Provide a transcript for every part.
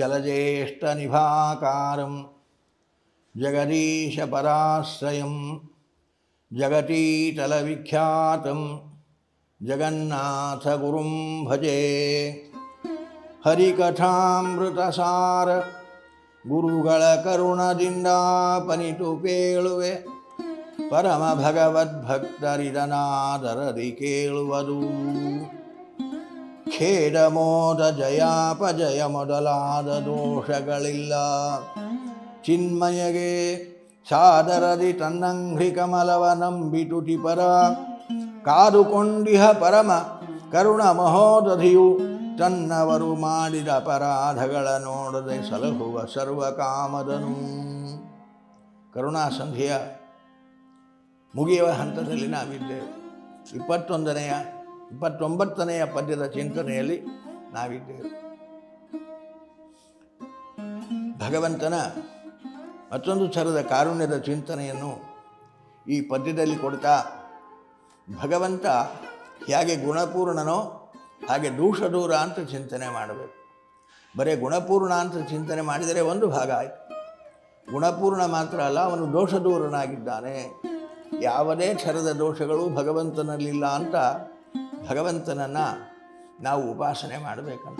जलज्येष्ठनिभाकारं जगदीशपराश्रयं जगतीतलविख्यातं जगन्नाथगुरुं भजे ಹರಿಕಥಾಮೃತಸಾರ ಗುರುಗಳ ಕರುಣದಿಂದ ಪನಿತು ಪೇಳುವೆ ಪರಮ ಭಗವದ್ಭಕ್ತರಿದನಾದರದಿ ಕೇಳುವುದು ಖೇದ ಮೋದ ಜಯಾಪಜಯ ಮೊದಲಾದ ದೋಷಗಳಿಲ್ಲ ಚಿನ್ಮಯಗೆ ಸಾದರದಿ ತನ್ನಂಘ್ರಿ ಕಮಲವ ನಂಬಿಟುಟಿ ಪರ ಕಾದುಕೊಂಡಿಹ ಪರಮ ಕರುಣ ಮಹೋದಧಿಯು ತನ್ನವರು ಮಾಡಿದ ಅಪರಾಧಗಳ ನೋಡದೆ ಸಲಹುವ ಸರ್ವಕಾಮದನು. ಕರುಣಾಸಂಧಿಯ ಮುಗಿಯುವ ಹಂತದಲ್ಲಿ ನಾವಿದ್ದೇವೆ. ಇಪ್ಪತ್ತೊಂದನೆಯ ಇಪ್ಪತ್ತೊಂಬತ್ತನೆಯ ಪದ್ಯದ ಚಿಂತನೆಯಲ್ಲಿ ನಾವಿದ್ದೇವೆ. ಭಗವಂತನ ಮತ್ತೊಂದು ಥರದ ಕಾರುಣ್ಯದ ಚಿಂತನೆಯನ್ನು ಈ ಪದ್ಯದಲ್ಲಿ ಕೊಡ್ತಾ, ಭಗವಂತ ಹೇಗೆ ಗುಣಪೂರ್ಣನೋ ಹಾಗೆ ದೂಷ ದೂರ ಅಂತ ಚಿಂತನೆ ಮಾಡಬೇಕು. ಬರೀ ಗುಣಪೂರ್ಣ ಅಂತ ಚಿಂತನೆ ಮಾಡಿದರೆ ಒಂದು ಭಾಗ ಆಯಿತು. ಗುಣಪೂರ್ಣ ಮಾತ್ರ ಅಲ್ಲ, ಅವನು ದೋಷ ದೂರನಾಗಿದ್ದಾನೆ ಯಾವುದೇ ಥರದ ದೋಷಗಳು ಭಗವಂತನಲ್ಲಿಲ್ಲ ಅಂತ ಭಗವಂತನನ್ನು ನಾವು ಉಪಾಸನೆ ಮಾಡಬೇಕಂತ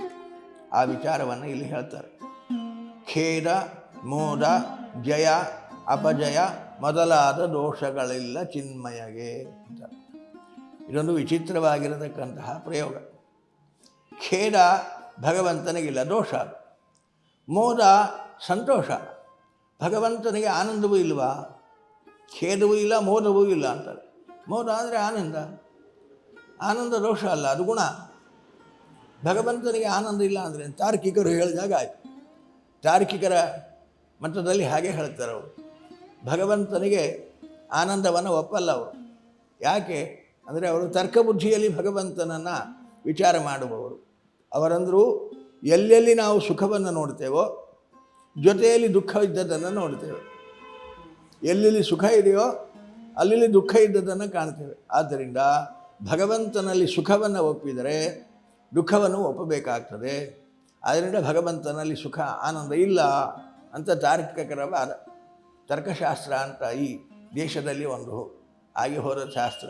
ಆ ವಿಚಾರವನ್ನು ಇಲ್ಲಿ ಹೇಳ್ತಾರೆ. ಖೇದ, ಮೋದ, ಜಯ, ಅಪಜಯ ಮೊದಲಾದ ದೋಷಗಳಿಲ್ಲ ಚಿನ್ಮಯಗೆ ಅಂತ. ಇದೊಂದು ವಿಚಿತ್ರವಾಗಿರತಕ್ಕಂತಹ ಪ್ರಯೋಗ. ಖೇದ ಭಗವಂತನಿಗಿಲ್ಲ, ದೋಷ. ಮೋದ ಸಂತೋಷ. ಭಗವಂತನಿಗೆ ಆನಂದವೂ ಇಲ್ವಾ? ಖೇದವೂ ಇಲ್ಲ, ಮೋದವೂ ಇಲ್ಲ ಅಂತಾರೆ ಮೋದ ಅಂದರೆ ಆನಂದ. ಆನಂದ ದೋಷ ಅಲ್ಲ, ಅದು ಗುಣ. ಭಗವಂತನಿಗೆ ಆನಂದ ಇಲ್ಲ ಅಂದರೆ ತಾರ್ಕಿಕರು ಹೇಳಿದಾಗ ಆಯಿತು. ತಾರ್ಕಿಕರ ಮಟ್ಟದಲ್ಲಿ ಹಾಗೆ ಹೇಳ್ತಾರೆ ಅವರು. ಭಗವಂತನಿಗೆ ಆನಂದವನ್ನು ಒಪ್ಪಲ್ಲ ಅವರು. ಯಾಕೆ? ಅಂದರೆ ಅವರು ತರ್ಕಬುದ್ಧಿಯಲ್ಲಿ ಭಗವಂತನನ್ನು ವಿಚಾರ ಮಾಡುವವರು. ಅವರಂದರೂ ಎಲ್ಲೆಲ್ಲಿ ನಾವು ಸುಖವನ್ನು ನೋಡ್ತೇವೋ, ಜೊತೆಯಲ್ಲಿ ದುಃಖ ಇದ್ದದನ್ನು ನೋಡ್ತೇವೆ. ಎಲ್ಲೆಲ್ಲಿ ಸುಖ ಇದೆಯೋ ಅಲ್ಲಿ ದುಃಖ ಇದ್ದದನ್ನು ಕಾಣ್ತೇವೆ. ಆದ್ದರಿಂದ ಭಗವಂತನಲ್ಲಿ ಸುಖವನ್ನು ಒಪ್ಪಿದರೆ ದುಃಖವನ್ನು ಒಪ್ಪಬೇಕಾಗ್ತದೆ. ಆದ್ದರಿಂದ ಭಗವಂತನಲ್ಲಿ ಸುಖ ಆನಂದ ಇಲ್ಲ ಅಂತ ತಾರ್ಕಿಕರ ವಾದ. ತರ್ಕಶಾಸ್ತ್ರ ಅಂತ ಈ ದೇಶದಲ್ಲಿ ಒಂದು ಆಗಿ ಹೋದ ಶಾಸ್ತ್ರ.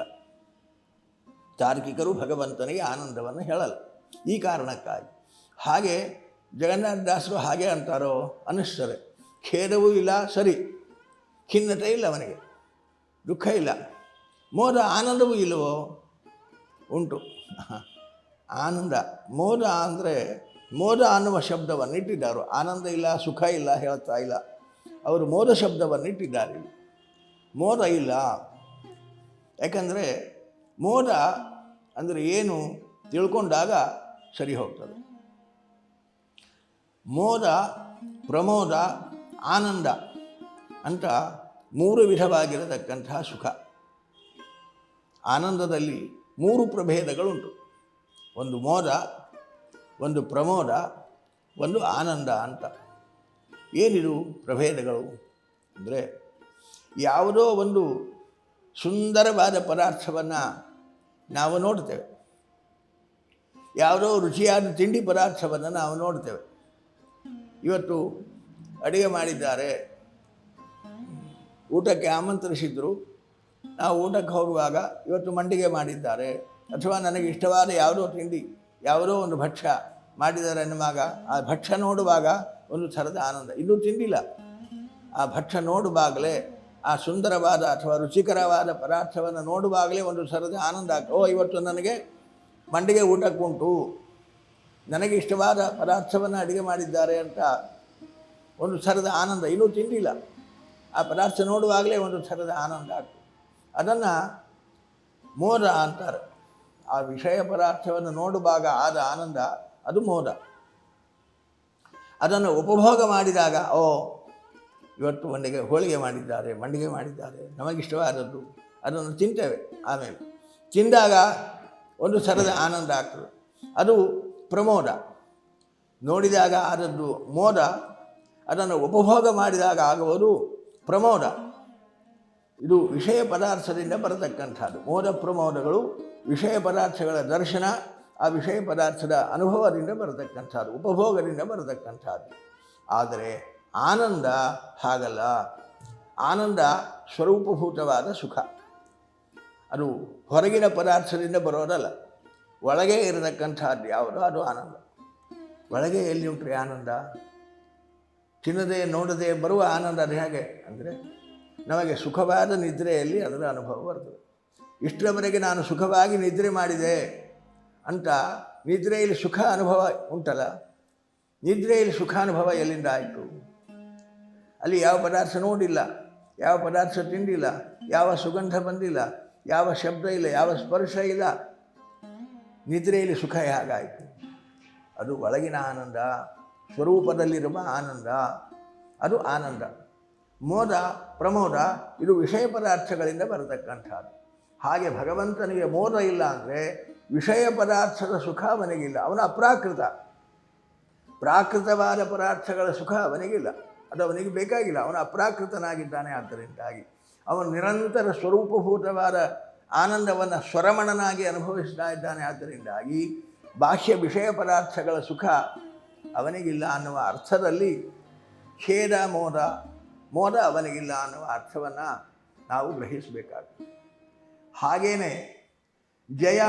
ತಾರ್ಕಿಕರು ಭಗವಂತನಿಗೆ ಆನಂದವನ್ನು ಹೇಳಲ್ಲ. ಈ ಕಾರಣಕ್ಕಾಗಿ. ಹಾಗೆ ಜಗನ್ನಾಥದಾಸರು ಹಾಗೆ ಅಂತಾರೋ, ಅನ್ನಿಸ್ತದೆ. ಖೇದವೂ ಇಲ್ಲ, ಸರಿ. ಖಿನ್ನತೆ ಇಲ್ಲ ಅವನಿಗೆ. ದುಃಖ ಇಲ್ಲ. ಮೋದ ಆನಂದವೂ ಇಲ್ಲವೋ? ಉಂಟು. ಆನಂದ, ಮೋದ ಅಂದರೆ, ಮೋದ ಅನ್ನುವ ಶಬ್ದವನ್ನು ಇಟ್ಟಿದ್ದಾರೆ. ಆನಂದ ಇಲ್ಲ, ಸುಖ ಇಲ್ಲ, ಹೇಳ್ತಾ ಇಲ್ಲ. ಅವರು ಮೋದ ಶಬ್ದವನ್ನು ಇಟ್ಟಿದ್ದಾರೆ. ಮೋದ ಇಲ್ಲ. ಯಾಕಂದರೆ, ಮೋದ ಅಂದರೆ ಏನು ತಿಳ್ಕೊಂಡಾಗ ಸರಿ ಹೋಗ್ತದೆ. ಮೋದ, ಪ್ರಮೋದ, ಆನಂದ ಅಂತ ಮೂರು ವಿಧವಾಗಿರತಕ್ಕಂತಹ ಸುಖ. ಆನಂದದಲ್ಲಿ ಮೂರು ಪ್ರಭೇದಗಳುಂಟು. ಒಂದು ಮೋದ, ಒಂದು ಪ್ರಮೋದ, ಒಂದು ಆನಂದ ಅಂತ. ಏನಿದು ಪ್ರಭೇದಗಳು? ಅಂದರೆ ಯಾವುದೋ ಒಂದು ಸುಂದರವಾದ ಪದಾರ್ಥವನ್ನು ನಾವು ನೋಡ್ತೇವೆ. ಯಾವುದೋ ರುಚಿಯಾದ ತಿಂಡಿ ಪದಾರ್ಥವನ್ನು ನಾವು ನೋಡ್ತೇವೆ. ಇವತ್ತು ಅಡುಗೆ ಮಾಡಿದ್ದಾರೆ. ಊಟಕ್ಕೆ ಆಮಂತ್ರಿಸಿದ್ರು. ನಾವು ಊಟಕ್ಕೆ ಹೋಗುವಾಗ ಇವತ್ತು ಮಂಡಿಗೆ ಮಾಡಿದ್ದಾರೆ. ಅಥವಾ ನನಗೆ ಇಷ್ಟವಾದ ಯಾವುದೋ ತಿಂಡಿ, ಯಾವುದೋ ಒಂದು ಭಕ್ಷ್ಯ ಮಾಡಿದ್ದಾರೆ ಎನ್ನುವಾಗ ಆ ಭಕ್ಷ್ಯ ನೋಡುವಾಗ ಒಂದು ಥರದ ಆನಂದ. ಇನ್ನೂ ತಿಂಡಿಲ್ಲ ಆ ಭಕ್ಷ್ಯ ನೋಡುವಾಗಲೇ ಆ ಸುಂದರವಾದ ಅಥವಾ ರುಚಿಕರವಾದ ಪದಾರ್ಥವನ್ನು ನೋಡುವಾಗಲೇ ಒಂದು ಥರದ ಆನಂದ ಆಗ್ತದೆ. ಓ, ಇವತ್ತು ನನಗೆ ಮಂಡಿಗೆ ಊಟಕ್ಕುಂಟು ನನಗೆ ಇಷ್ಟವಾದ ಪದಾರ್ಥವನ್ನು ಅಡುಗೆ ಮಾಡಿದ್ದಾರೆ ಅಂತ ಒಂದು ಥರದ ಆನಂದ. ಇನ್ನೂ ತಿಂದಿಲ್ಲ. ಆ ಪದಾರ್ಥ ನೋಡುವಾಗಲೇ ಒಂದು ಥರದ ಆನಂದ ಆಗ್ತದೆ. ಅದನ್ನು ಮೋದ ಅಂತಾರೆ. ಆ ವಿಷಯ ಪದಾರ್ಥವನ್ನು ನೋಡುವಾಗ ಆದ ಆನಂದ ಅದು ಮೋದ. ಅದನ್ನು ಉಪಭೋಗ ಮಾಡಿದಾಗ, ಓ, ಇವತ್ತು ಮಂಡಿಗೆ ಹೋಳಿಗೆ ಮಾಡಿದ್ದಾರೆ, ಮಂಡಿಗೆ ಮಾಡಿದ್ದಾರೆ, ನಮಗಿಷ್ಟವಾದದ್ದು, ಅದನ್ನು ತಿಂತೇವೆ ಆಮೇಲೆ. ತಿಂದಾಗ ಒಂದು ಸರದ ಆನಂದ ಆಗ್ತದೆ. ಅದು ಪ್ರಮೋದ. ನೋಡಿದಾಗ ಆದದ್ದು ಮೋದ, ಅದನ್ನು ಉಪಭೋಗ ಮಾಡಿದಾಗ ಆಗುವುದು ಪ್ರಮೋದ. ಇದು ವಿಷಯ ಪದಾರ್ಥದಿಂದ ಬರತಕ್ಕಂಥದ್ದು. ಮೋದ ಪ್ರಮೋದಗಳು ವಿಷಯ ಪದಾರ್ಥಗಳ ದರ್ಶನ, ಆ ವಿಷಯ ಪದಾರ್ಥದ ಅನುಭವದಿಂದ ಬರತಕ್ಕಂಥದ್ದು, ಉಪಭೋಗದಿಂದ ಬರತಕ್ಕಂಥದ್ದು. ಆದರೆ ಆನಂದ ಹಾಗಲ್ಲ. ಆನಂದ ಸ್ವರೂಪಭೂತವಾದ ಸುಖ. ಅದು ಹೊರಗಿನ ಪದಾರ್ಥದಿಂದ ಬರೋದಲ್ಲ. ಒಳಗೆ ಇರತಕ್ಕಂಥದ್ದು ಯಾವುದು ಅದು ಆನಂದ. ಒಳಗೆ ಎಲ್ಲಿ ಉಂಟ್ರಿ ಆನಂದ? ತಿನ್ನದೆ ನೋಡದೆ ಬರುವ ಆನಂದ ಅದು ಹೇಗೆ? ಅಂದರೆ ನಮಗೆ ಸುಖವಾದ ನಿದ್ರೆಯಲ್ಲಿ ಅದರ ಅನುಭವ ಬರ್ತದೆ. ಇಷ್ಟರವರೆಗೆ ನಾನು ಸುಖವಾಗಿ ನಿದ್ರೆ ಮಾಡಿದೆ ಅಂತ ನಿದ್ರೆಯಲ್ಲಿ ಸುಖ ಅನುಭವ ಉಂಟಲ್ಲ? ನಿದ್ರೆಯಲ್ಲಿ ಸುಖ ಅನುಭವ ಎಲ್ಲಿಂದ ಆಯಿತು? ಅಲ್ಲಿ ಯಾವ ಪದಾರ್ಥ ನೋಡಿಲ್ಲ, ಯಾವ ಪದಾರ್ಥ ತಿಂಡಿಲ್ಲ ಯಾವ ಸುಗಂಧ ಬಂದಿಲ್ಲ, ಯಾವ ಶಬ್ದ ಇಲ್ಲ, ಯಾವ ಸ್ಪರ್ಶ ಇಲ್ಲ. ನಿದ್ರೆಯಲ್ಲಿ ಸುಖ ಹೇಗಾಯಿತು? ಅದು ಒಳಗಿನ ಆನಂದ, ಸ್ವರೂಪದಲ್ಲಿರುವ ಆನಂದ, ಅದು ಆನಂದ. ಮೋದ, ಪ್ರಮೋದ, ಇದು ವಿಷಯ ಪದಾರ್ಥಗಳಿಂದ ಬರತಕ್ಕಂಥದ್ದು. ಹಾಗೆ ಭಗವಂತನಿಗೆ ಮೋದ ಇಲ್ಲ ಅಂದರೆ ವಿಷಯ ಪದಾರ್ಥದ ಸುಖ ಅವನಿಗಿಲ್ಲ ಅವನ ಅಪ್ರಾಕೃತ. ಪ್ರಾಕೃತವಾದ ಪದಾರ್ಥಗಳ ಸುಖ ಅವನಿಗಿಲ್ಲ ಅದು ಅವನಿಗೆ ಬೇಕಾಗಿಲ್ಲ. ಅವನು ಅಪ್ರಾಕೃತನಾಗಿದ್ದಾನೆ ಆದ್ದರಿಂದಾಗಿ. ಅವನು ನಿರಂತರ ಸ್ವರೂಪಭೂತವಾದ ಆನಂದವನ್ನು ಸ್ವರಮಣನಾಗಿ ಅನುಭವಿಸ್ತಾ ಇದ್ದಾನೆ ಆದ್ದರಿಂದಾಗಿ ಬಾಹ್ಯ ವಿಷಯ ಪದಾರ್ಥಗಳ ಸುಖ ಅವನಿಗಿಲ್ಲ ಅನ್ನುವ ಅರ್ಥದಲ್ಲಿ ಖೇದ ಮೋದ ಮೋದ ಅವನಿಗಿಲ್ಲ ಅನ್ನುವ ಅರ್ಥವನ್ನು ನಾವು ಗ್ರಹಿಸಬೇಕಾಗ್ತದೆ ಹಾಗೇನೆ ಜಯ,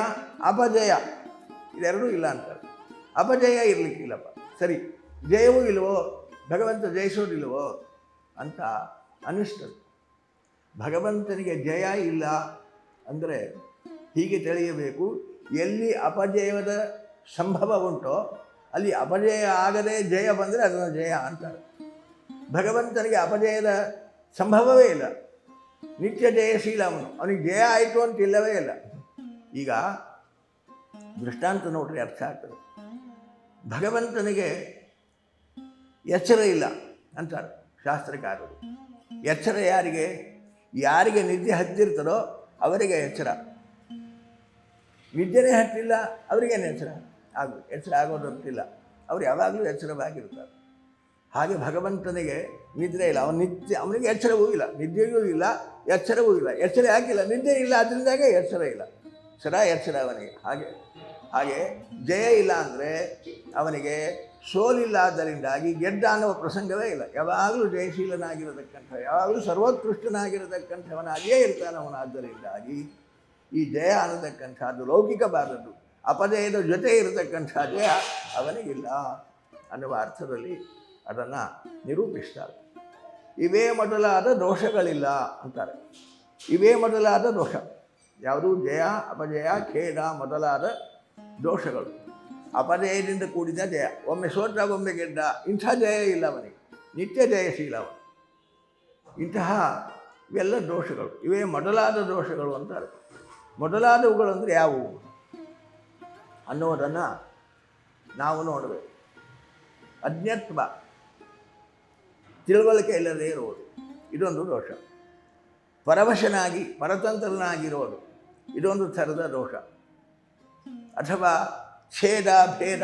ಅಪಜಯ ಇದೆರಡೂ ಇಲ್ಲ ಅಂತಾರೆ. ಅಪಜಯ ಇರಲಿಕ್ಕಿಲ್ಲಪ್ಪ. ಸರಿ, ಜಯವೂ ಇಲ್ಲವೋ ಭಗವಂತ ಜಯಿಸೋದಿಲ್ವೋ ಅಂತ ಅನ್ನಿಸ್ತದೆ ಭಗವಂತನಿಗೆ ಜಯ ಇಲ್ಲ ಅಂದರೆ ಹೀಗೆ ತಿಳಿಯಬೇಕು, ಎಲ್ಲಿ ಅಪಜಯದ ಸಂಭವ ಉಂಟೋ, ಅಲ್ಲಿ ಅಪಜಯ ಆಗದೆ ಜಯ ಬಂದರೆ ಅದನ್ನು ಜಯ ಅಂತಾರೆ. ಭಗವಂತನಿಗೆ ಅಪಜಯದ ಸಂಭವವೇ ಇಲ್ಲ. ನಿತ್ಯ ಜಯಶೀಲ ಅವನು ಅವನಿಗೆ ಜಯ ಆಯಿತು ಅಂತ ಇಲ್ಲವೇ ಇಲ್ಲ. ಈಗ ದೃಷ್ಟಾಂತ ನೋಡ್ರಿ ಅರ್ಥ ಆಗ್ತದೆ. ಭಗವಂತನಿಗೆ ಎಚ್ಚರ ಇಲ್ಲ ಅಂತಾರೆ ಶಾಸ್ತ್ರಕಾರರು. ಎಚ್ಚರ ಯಾರಿಗೆ? ಯಾರಿಗೆ ನಿದ್ದೆ ಹತ್ತಿರ್ತಾರೋ ಅವರಿಗೆ ಎಚ್ಚರ. ನಿದ್ದೆನೇ ಹತ್ತಿಲ್ಲ, ಅವರಿಗೇನು ಎಚ್ಚರ? ಆಗ ಎಚ್ಚರ ಆಗೋದಂತಿಲ್ಲ ಅವ್ರು ಯಾವಾಗಲೂ ಎಚ್ಚರವಾಗಿರ್ತಾರೆ. ಹಾಗೆ ಭಗವಂತನಿಗೆ ನಿದ್ರೆ ಇಲ್ಲ. ಅವನು ನಿತ್ಯ, ಅವನಿಗೆ ಎಚ್ಚರವೂ ಇಲ್ಲ ನಿದ್ದೆಯೂ ಇಲ್ಲ ಎಚ್ಚರವೂ ಇಲ್ಲ ಎಚ್ಚರ ಯಾಕಿಲ್ಲ? ನಿದ್ದೆ ಇಲ್ಲ ಅದರಿಂದಾಗೆ ಎಚ್ಚರ ಇಲ್ಲ. ಸದಾ ಎಚ್ಚರ ಅವನಿಗೆ. ಹಾಗೆ ಹಾಗೆ ಜಯ ಇಲ್ಲ ಅಂದರೆ ಅವನಿಗೆ ಸೋಲಿಲ್ಲ ಆದ್ದರಿಂದಾಗಿ ಗೆದ್ದ ಅನ್ನುವ ಪ್ರಸಂಗವೇ ಇಲ್ಲ. ಯಾವಾಗಲೂ ಜಯಶೀಲನಾಗಿರತಕ್ಕಂಥ, ಯಾವಾಗಲೂ ಸರ್ವೋತ್ಕೃಷ್ಟನಾಗಿರತಕ್ಕಂಥವನಾಗಿಯೇ ಇರ್ತಾನೆ ಅವನು. ಆದ್ದರಿಂದಾಗಿ ಈ ಜಯ ಅನ್ನತಕ್ಕಂಥದ್ದು ಲೌಕಿಕವಾದದ್ದು. ಅಪಜಯದ ಜೊತೆ ಇರತಕ್ಕಂಥ ಜಯ ಅವನಿಗಿಲ್ಲ ಅನ್ನುವ ಅರ್ಥದಲ್ಲಿ ಅದನ್ನು ನಿರೂಪಿಸ್ತಾರೆ. ಇವೇ ಮೊದಲಾದ ದೋಷಗಳಿಲ್ಲ ಅಂತಾರೆ. ಇವೇ ಮೊದಲಾದ ದೋಷ. ಯಾವುದು? ಜಯ, ಅಪಜಯ ಖೇದ ಮೊದಲಾದ ದೋಷಗಳು. ಅಪಜಯದಿಂದ ಕೂಡಿದ ಜಯ. ಒಮ್ಮೆ ಸೋತ ಒಮ್ಮೆ ಗೆದ್ದ. ಇಂಥ ಜಯ ಇಲ್ಲ ಅವನಿಗೆ ನಿತ್ಯ ಜಯಶೀಲ ಅವನು ಇಂತಹ ಇವೆಲ್ಲ ದೋಷಗಳು. ಇವೇ ಮೊದಲಾದ ದೋಷಗಳು ಅಂತಾರೆ. ಮೊದಲಾದವುಗಳು ಅಂದರೆ ಯಾವುವು? ಅನ್ನೋದನ್ನು ನಾವು ನೋಡಬೇಕು. ಅಜ್ಞತ್ವ ತಿಳುವಳಿಕೆ ಇಲ್ಲದೇ ಇರುವುದು. ಇದೊಂದು ದೋಷ. ಪರವಶನಾಗಿ ಪರತಂತ್ರನಾಗಿರೋದು ಇದೊಂದು ಥರದ ದೋಷ. ಅಥವಾ ಛೇದ, ಭೇದ,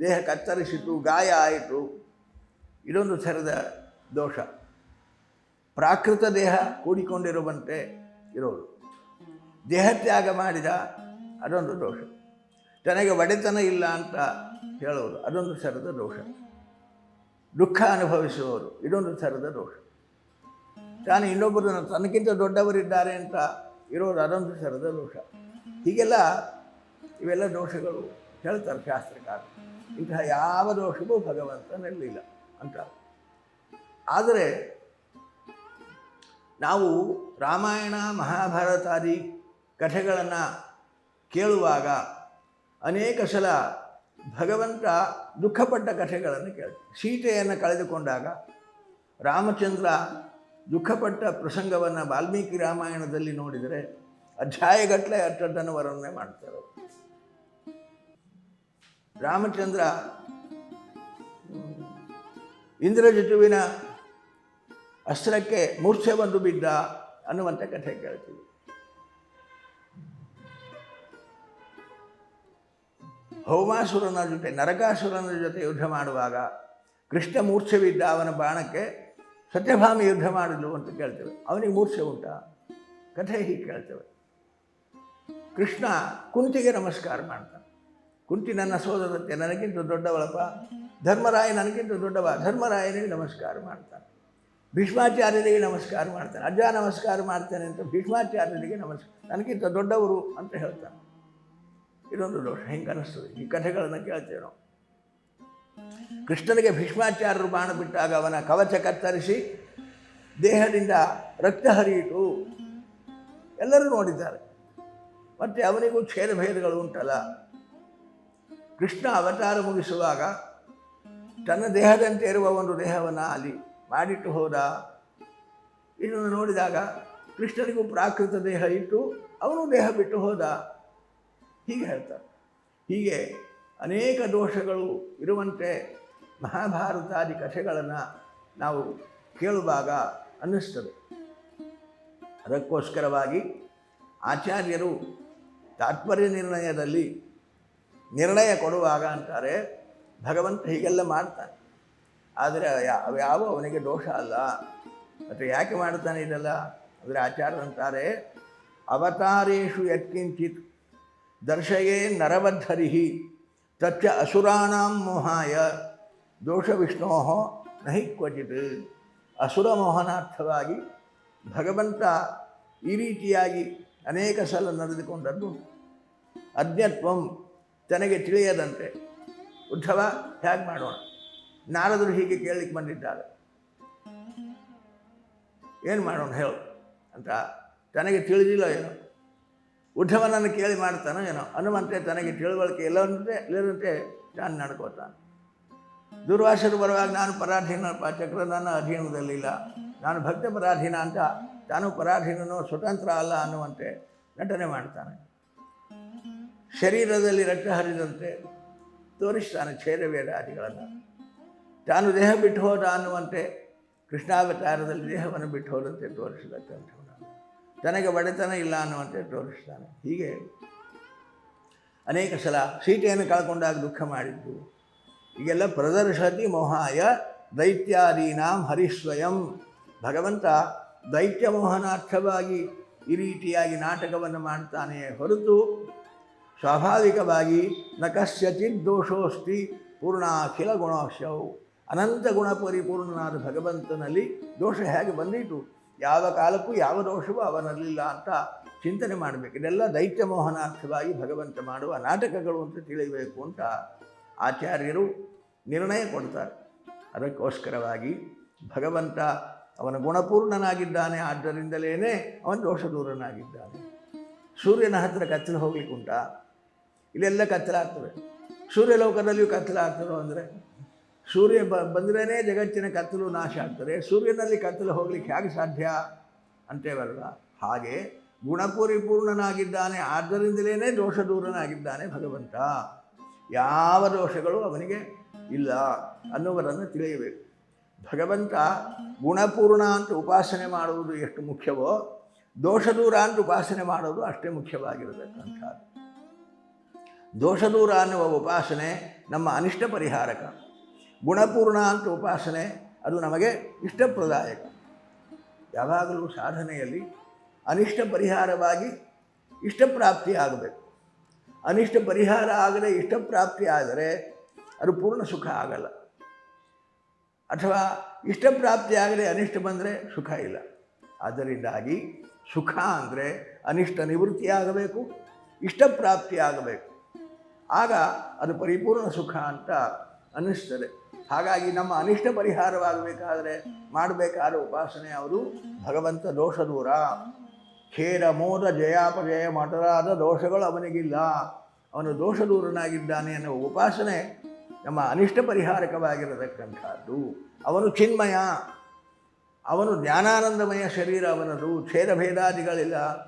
ದೇಹ ಕತ್ತರಿಸಿತು, ಗಾಯ ಆಯಿತು. ಇದೊಂದು ಥರದ ದೋಷ. ಪ್ರಾಕೃತ ದೇಹ ಕೂಡಿಕೊಂಡಿರುವಂತೆ ಇರೋದು ದೇಹ ತ್ಯಾಗ ಮಾಡಿದ ಅದೊಂದು ದೋಷ. ತನಗೆ ಒಡೆತನ ಇಲ್ಲ ಅಂತ ಹೇಳೋದು ಅದೊಂದು ಥರದ ದೋಷ. ದುಃಖ ಅನುಭವಿಸುವವರು. ಇದೊಂದು ಥರದ ದೋಷ. ತಾನು ಇನ್ನೊಬ್ಬರು ತನಗಿಂತ ದೊಡ್ಡವರಿದ್ದಾರೆ ಅಂತ ಇರೋದು ಅದೊಂದು ಥರದ ದೋಷ. ಹೀಗೆಲ್ಲ ಇವೆಲ್ಲ ದೋಷಗಳು ಹೇಳ್ತಾರೆ ಶಾಸ್ತ್ರಕಾರ ಇಂತಹ ಯಾವ ದೋಷವೂ ಭಗವಂತನಲ್ಲಿಲ್ಲ ಅಂತ. ಆದರೆ ನಾವು ರಾಮಾಯಣ, ಮಹಾಭಾರತಾದಿ ಕಥೆಗಳನ್ನು ಕೇಳುವಾಗ ಅನೇಕ ಸಲ ಭಗವಂತ ದುಃಖಪಟ್ಟ ಕಥೆಗಳನ್ನು ಕೇಳ್ತೀವಿ ಸೀತೆಯನ್ನು ಕಳೆದುಕೊಂಡಾಗ ರಾಮಚಂದ್ರ ದುಃಖಪಟ್ಟ ಪ್ರಸಂಗವನ್ನು ವಾಲ್ಮೀಕಿ ರಾಮಾಯಣದಲ್ಲಿ ನೋಡಿದರೆ ಅಧ್ಯಾಯಗಟ್ಟಲೆ ಅಟ್ಟದನ್ನು ವರ್ಣನೆ ಮಾಡ್ತಾರೆ. ರಾಮಚಂದ್ರ ಇಂದ್ರಜಿತುವಿನ ಅಸ್ತ್ರಕ್ಕೆ ಮೂರ್ಛೆ ಬಂದು ಬಿದ್ದ ಅನ್ನುವಂಥ ಕಥೆ ಕೇಳ್ತೀವಿ. ಹೌಮಾಸುರನ ಜೊತೆ, ನರಕಾಸುರನ ಜೊತೆ ಯುದ್ಧ ಮಾಡುವಾಗ ಕೃಷ್ಣ ಮೂರ್ಛೆವಿದ್ದ ಅವನ ಬಾಣಕ್ಕೆ ಸತ್ಯಭಾಮಿ ಯುದ್ಧ ಮಾಡಿದ್ಲು ಅಂತ ಕೇಳ್ತೇವೆ. ಅವನಿಗೆ ಮೂರ್ಛೆ ಉಂಟಾ? ಕಥೆ ಹೀಗೆ ಕೇಳ್ತೇವೆ. ಕೃಷ್ಣ ಕುಂತಿಗೆ ನಮಸ್ಕಾರ ಮಾಡ್ತಾನೆ. ಕುಂತಿ ನನ್ನ ಸೋದರತ್ತೆ ನನಗಿಂತ ದೊಡ್ಡವಳಪ್ಪ. ಧರ್ಮರಾಯ ನನಗಿಂತ ದೊಡ್ಡವ. ಧರ್ಮರಾಯನಿಗೆ ನಮಸ್ಕಾರ ಮಾಡ್ತಾನೆ. ಭೀಷ್ಮಾಚಾರ್ಯರಿಗೆ ನಮಸ್ಕಾರ ಮಾಡ್ತಾನೆ. ಅಜ್ಜ ನಮಸ್ಕಾರ ಮಾಡ್ತೇನೆ ಅಂತ ಭೀಷ್ಮಾಚಾರ್ಯರಿಗೆ ನಮಸ್ಕಾರ. ನನಗಿಂತ ದೊಡ್ಡವರು ಅಂತ ಹೇಳ್ತಾನೆ. ಇದೊಂದು ದೋಷ, ಹೆಂಗೆ ಅನ್ನಿಸ್ತದೆ. ಈ ಕಥೆಗಳನ್ನು ಕೇಳ್ತೇವೆ ನಾವು. ಕೃಷ್ಣನಿಗೆ ಭೀಷ್ಮಾಚಾರ್ಯರು ಬಾಣ ಬಿಟ್ಟಾಗ ಅವನ ಕವಚ ಕತ್ತರಿಸಿ ದೇಹದಿಂದ ರಕ್ತ ಹರಿಯಿತು. ಎಲ್ಲರೂ ನೋಡಿದ್ದಾರೆ. ಮತ್ತು ಅವನಿಗೂ ಛೇದಭೇದಗಳು ಉಂಟಲ್ಲ. ಕೃಷ್ಣ ಅವತಾರ ಮುಗಿಸುವಾಗ ತನ್ನ ದೇಹದಂತೆ ಇರುವ ಒಂದು ದೇಹವನ್ನು ಅಲ್ಲಿ ಮಾಡಿಟ್ಟು ಹೋದ. ಇದನ್ನು ನೋಡಿದಾಗ ಕೃಷ್ಣನಿಗೂ ಪ್ರಾಕೃತ ದೇಹ ಇಟ್ಟು ಅವನು ದೇಹ ಬಿಟ್ಟು ಹೋದ. ಹೀಗೆ ಹೇಳ್ತಾರೆ. ಹೀಗೆ ಅನೇಕ ದೋಷಗಳು ಇರುವಂತೆ ಮಹಾಭಾರತಾದಿ ಕಥೆಗಳನ್ನು ನಾವು ಕೇಳುವಾಗ ಅನ್ನಿಸ್ತದೆ. ಅದಕ್ಕೋಸ್ಕರವಾಗಿ ಆಚಾರ್ಯರು ತಾತ್ಪರ್ಯ ನಿರ್ಣಯದಲ್ಲಿ ನಿರ್ಣಯ ಕೊಡುವಾಗ ಅಂತಾರೆ, ಭಗವಂತ ಹೀಗೆಲ್ಲ ಮಾಡ್ತಾನೆ. ಆದರೆ ಯಾವ ಅವನಿಗೆ ದೋಷ ಅಲ್ಲ. ಮತ್ತು ಯಾಕೆ ಮಾಡ್ತಾನೆ ಇದೆಲ್ಲ? ಅಂದರೆ ಆಚಾರ್ಯರು ಅಂತಾರೆ ಅವತಾರೇಶು ಯತ್ಕಿಂಚಿತ್ ದರ್ಶಯೇ ನರವದ್ಧರಿಹಿ ತಚ್ಚ ಅಸುರಾಣಾಂ ಮೋಹಾಯ ದೋಷ ವಿಷ್ಣೋ ನಹಿ ಕ್ವಚಿತ್. ಅಸುರ ಮೋಹನಾರ್ಥವಾಗಿ ಭಗವಂತ ಈ ರೀತಿಯಾಗಿ ಅನೇಕ ಸಲ ನಡೆದುಕೊಂಡದ್ದು ಅಜ್ಞತ್ವಂ ತನಗೆ ತಿಳಿಯದಂತೆ. ಉದ್ಧವ ಹೇಗೆ ಮಾಡೋಣ? ನಾರದರು ಹೀಗೆ ಕೇಳಲಿಕ್ಕೆ ಬಂದಿದ್ದಾರೆ. ಏನು ಮಾಡೋಣ ಹೇಳು ಅಂತ. ತನಗೆ ತಿಳಿದಿಲ್ಲ ಏನೋ. ಉದ್ಧವನನ್ನು ಕೇಳಿ ಮಾಡ್ತಾನೋ ಏನೋ ಅನ್ನುವಂತೆ ತನಗೆ ತಿಳುವಳಿಕೆ ಇಲ್ಲವಂತೆ ಇಲ್ಲದಂತೆ ನಾನು ನಡ್ಕೋತಾನೆ. ದುರ್ವಾಸರು ಬರುವಾಗ ನಾನು ಪರಾಧೀನ ಚಕ್ರ ನನ್ನ ಅಧೀನದಲ್ಲಿಲ್ಲ ನಾನು ಭಕ್ತ ಪರಾಧೀನ ಅಂತ ತಾನು ಪರಾಧೀನನು ಸ್ವತಂತ್ರ ಅಲ್ಲ ಅನ್ನುವಂತೆ ನಟನೆ ಮಾಡ್ತಾನೆ. ಶರೀರದಲ್ಲಿ ರಕ್ತ ಹರಿದಂತೆ ತೋರಿಸ್ತಾನೆ ಛೇದವೇದಾದಿಗಳನ್ನು ತಾನು ದೇಹ ಬಿಟ್ಟು ಹೋದ ಅನ್ನುವಂತೆ ಕೃಷ್ಣಾವತಾರದಲ್ಲಿ ದೇಹವನ್ನು ಬಿಟ್ಟು ಹೋದಂತೆ ತೋರಿಸತಕ್ಕಂಥವನು ತನಗೆ ಬಡತನ ಇಲ್ಲ ಅನ್ನುವಂತೆ ತೋರಿಸ್ತಾನೆ. ಹೀಗೆ ಅನೇಕ ಸಲ ಸೀತೆಯನ್ನು ಕಳ್ಕೊಂಡಾಗ ದುಃಖ ಮಾಡಿದ್ದು. ಈಗೆಲ್ಲ ಪ್ರದರ್ಶತಿ ಮೋಹಾಯ ದೈತ್ಯಾದೀನಾಂ ಹರಿಸ್ವಯಂ ಭಗವಂತ ದೈತ್ಯ ಮೋಹನಾರ್ಥವಾಗಿ ಈ ರೀತಿಯಾಗಿ ನಾಟಕವನ್ನು ಮಾಡ್ತಾನೆ ಹೊರತು ಸ್ವಾಭಾವಿಕವಾಗಿ ನ ಕಸ್ಯಚಿತ್ ದೋಷೋಸ್ತಿ ಪೂರ್ಣಾಖಿಲ ಗುಣೋಶವು ಅನಂತ ಗುಣ ಪರಿಪೂರ್ಣನಾದ ಭಗವಂತನಲ್ಲಿ ದೋಷ ಹೇಗೆ ಬಂದಿತು? ಯಾವ ಕಾಲಕ್ಕೂ ಯಾವ ದೋಷವೂ ಅವನಲ್ಲಿಲ್ಲ ಅಂತ ಚಿಂತನೆ ಮಾಡಬೇಕು. ಇದೆಲ್ಲ ದೈತ್ಯ ಮೋಹನಾರ್ಥವಾಗಿ ಭಗವಂತ ಮಾಡುವ ನಾಟಕಗಳು ಅಂತ ತಿಳಿಯಬೇಕು ಅಂತ ಆಚಾರ್ಯರು ನಿರ್ಣಯ ಕೊಡ್ತಾರೆ. ಅದಕ್ಕೋಸ್ಕರವಾಗಿ ಭಗವಂತ ಅವನ ಗುಣಪೂರ್ಣನಾಗಿದ್ದಾನೆ ಆದ್ದರಿಂದಲೇ ಅವನು ದೋಷ ದೂರನಾಗಿದ್ದಾನೆ ಸೂರ್ಯನ ಹತ್ತಿರ ಕತ್ತಲು ಹೋಗ್ಲಿಕ್ಕುಂಟ? ಇಲ್ಲೆಲ್ಲ ಕತ್ತಲಾಗ್ತದೆ ಸೂರ್ಯಲೋಕದಲ್ಲಿಯೂ ಕತ್ತಲಾಗ್ತದೋ ಅಂದರೆ? ಸೂರ್ಯ ಬ ಬಂದ್ರೇ ಜಗತ್ತಿನ ಕತ್ತಲು ನಾಶ ಆಗ್ತದೆ. ಸೂರ್ಯನಲ್ಲಿ ಕತ್ತಲು ಹೋಗ್ಲಿಕ್ಕೆ ಹೇಗೆ ಸಾಧ್ಯ? ಅಂತೇವಲ್ಲ ಹಾಗೆ ಗುಣಪರಿಪೂರ್ಣನಾಗಿದ್ದಾನೆ ಆದ್ದರಿಂದಲೇ ದೋಷ ದೂರನಾಗಿದ್ದಾನೆ ಭಗವಂತ. ಯಾವ ದೋಷಗಳು ಅವನಿಗೆ ಇಲ್ಲ ಅನ್ನುವುದನ್ನು ತಿಳಿಯಬೇಕು. ಭಗವಂತ ಗುಣಪೂರ್ಣ ಅಂತ ಉಪಾಸನೆ ಮಾಡುವುದು ಎಷ್ಟು ಮುಖ್ಯವೋ ದೋಷ ದೂರ ಅಂತ ಉಪಾಸನೆ ಮಾಡೋದು ಅಷ್ಟೇ ಮುಖ್ಯವಾಗಿರಬೇಕಂತ ದೋಷ ದೂರ ಅನ್ನುವ ಉಪಾಸನೆ ನಮ್ಮ ಅನಿಷ್ಟ ಪರಿಹಾರಕ. ಗುಣಪೂರ್ಣ ಅಂತ ಉಪಾಸನೆ, ಅದು ನಮಗೆ ಇಷ್ಟಪ್ರದಾಯಕ. ಯಾವಾಗಲೂ ಸಾಧನೆಯಲ್ಲಿ ಅನಿಷ್ಟ ಪರಿಹಾರವಾಗಿ ಇಷ್ಟಪ್ರಾಪ್ತಿ ಆಗಬೇಕು. ಅನಿಷ್ಟ ಪರಿಹಾರ ಆಗದೆ ಇಷ್ಟಪ್ರಾಪ್ತಿ ಆದರೆ ಅದು ಪೂರ್ಣ ಸುಖ ಆಗಲ್ಲ. ಅಥವಾ ಇಷ್ಟಪ್ರಾಪ್ತಿ ಆಗದೆ ಅನಿಷ್ಟ ಬಂದರೆ ಸುಖ ಇಲ್ಲ. ಅದರಿಂದಾಗಿ ಸುಖ ಅಂದರೆ ಅನಿಷ್ಟ ನಿವೃತ್ತಿ ಆಗಬೇಕು, ಇಷ್ಟಪ್ರಾಪ್ತಿ ಆಗಬೇಕು. ಆಗ ಅದು ಪರಿಪೂರ್ಣ ಸುಖ ಅಂತ ಅನ್ನಿಸ್ತದೆ ಹಾಗಾಗಿ ನಮ್ಮ ಅನಿಷ್ಟ ಪರಿಹಾರವಾಗಬೇಕಾದರೆ ಮಾಡಬೇಕಾದ ಉಪಾಸನೆ ಅವರು ಭಗವಂತ ದೋಷ ದೂರ ಖೇರ, ಮೋದ ಜಯಾಪಜಯ ಮಠರಾದ ದೋಷಗಳು ಅವನಿಗಿಲ್ಲ. ಅವನು ದೋಷ ದೂರನಾಗಿದ್ದಾನೆ ಅನ್ನುವ ಉಪಾಸನೆ ನಮ್ಮ ಅನಿಷ್ಟ ಪರಿಹಾರಕವಾಗಿರತಕ್ಕಂಥದ್ದು. ಅವನು ಚಿನ್ಮಯ. ಅವನು ಜ್ಞಾನಾನಂದಮಯ ಶರೀರ ಅವನದು ಛೇದಭೇದಾದಿಗಳಿಲ್ಲ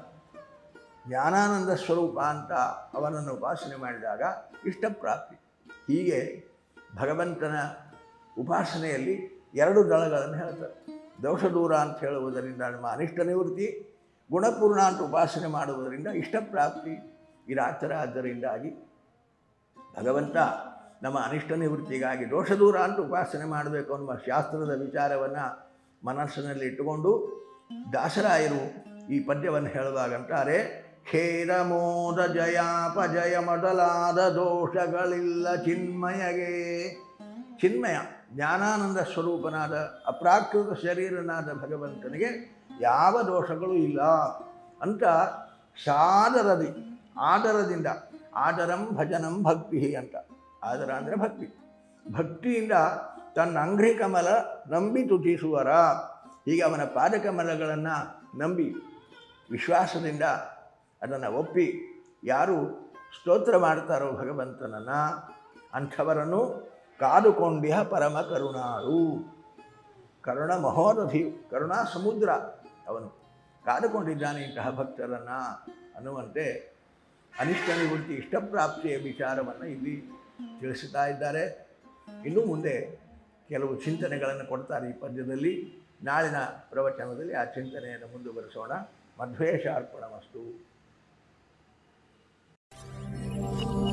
ಜ್ಞಾನಾನಂದ ಸ್ವರೂಪ ಅಂತ ಅವನನ್ನು ಉಪಾಸನೆ ಮಾಡಿದಾಗ ಇಷ್ಟಪ್ರಾಪ್ತಿ. ಹೀಗೆ ಭಗವಂತನ ಉಪಾಸನೆಯಲ್ಲಿ ಎರಡು ದಳಗಳನ್ನು ಹೇಳ್ತಾರೆ. ದೋಷ ದೂರ ಅಂತ ಹೇಳುವುದರಿಂದ ನಮ್ಮ ಅನಿಷ್ಟ ನಿವೃತ್ತಿ, ಗುಣಪೂರ್ಣ ಅಂತ ಉಪಾಸನೆ ಮಾಡುವುದರಿಂದ ಇಷ್ಟಪ್ರಾಪ್ತಿ ಇದಾತರ ಆದ್ದರಿಂದಾಗಿ ಭಗವಂತ ನಮ್ಮ ಅನಿಷ್ಟ ನಿವೃತ್ತಿಗಾಗಿ ದೋಷ ದೂರ ಅಂತ ಉಪಾಸನೆ ಮಾಡಬೇಕು ಅನ್ನುವ ಶಾಸ್ತ್ರದ ವಿಚಾರವನ್ನು ಮನಸ್ಸಿನಲ್ಲಿ ಇಟ್ಟುಕೊಂಡು ದಾಸರಾಯರು ಈ ಪದ್ಯವನ್ನು ಹೇಳುವಾಗಂತಾರೆ. ಖೇದ ಮೋದ ಜಯಾಪಜಯ ಮೊದಲಾದ ದೋಷಗಳಿಲ್ಲ ಚಿನ್ಮಯಗೆ. ಚಿನ್ಮಯ ಜ್ಞಾನಾನಂದ ಸ್ವರೂಪನಾದ ಅಪ್ರಾಕೃತ ಶರೀರನಾದ ಭಗವಂತನಿಗೆ ಯಾವ ದೋಷಗಳು ಇಲ್ಲ ಅಂತ ಸಾದರದಿ, ಆದರದಿಂದ, ಆದರಂ ಭಜನಂ ಭಕ್ತಿ ಅಂತ. ಆದರ ಅಂದರೆ ಭಕ್ತಿ. ಭಕ್ತಿಯಿಂದ ತನ್ನ ಅಂಗ್ರಿ ಕಮಲ ನಂಬಿ ತುತಿಸುವರ ಹೀಗೆ ಅವನ ಪಾದಕಮಲಗಳನ್ನು ನಂಬಿ ವಿಶ್ವಾಸದಿಂದ ಅದನ್ನು ಒಪ್ಪಿ ಯಾರು ಸ್ತೋತ್ರ ಮಾಡ್ತಾರೋ ಭಗವಂತನನ್ನು ಅಂಥವರನ್ನು ಕಾದುಕೊಂಡಿಹ ಪರಮ ಕರುಣಾರು ಕರುಣ ಮಹೋದಧಿ ಕರುಣಾ ಸಮುದ್ರ ಅವನು. ಕಾದುಕೊಂಡಿದ್ದಾನೆ ಇಂತಹ ಭಕ್ತರನ್ನು ಅನ್ನುವಂತೆ ಅನಿಷ್ಟ ನಿವೃತ್ತಿ ಇಷ್ಟಪ್ರಾಪ್ತಿಯ ವಿಚಾರವನ್ನು ಇಲ್ಲಿ ತಿಳಿಸುತ್ತಾ ಇದ್ದಾರೆ. ಇನ್ನು ಮುಂದೆ ಕೆಲವು ಚಿಂತನೆಗಳನ್ನು ಕೊಡ್ತಾರೆ ಈ ಪದ್ಯದಲ್ಲಿ. ನಾಳಿನ ಪ್ರವಚನದಲ್ಲಿ ಆ ಚಿಂತನೆಯನ್ನು ಮುಂದುವರಿಸೋಣ. ಮಧ್ವೇಶ ಅರ್ಪಣ ವಸ್ತು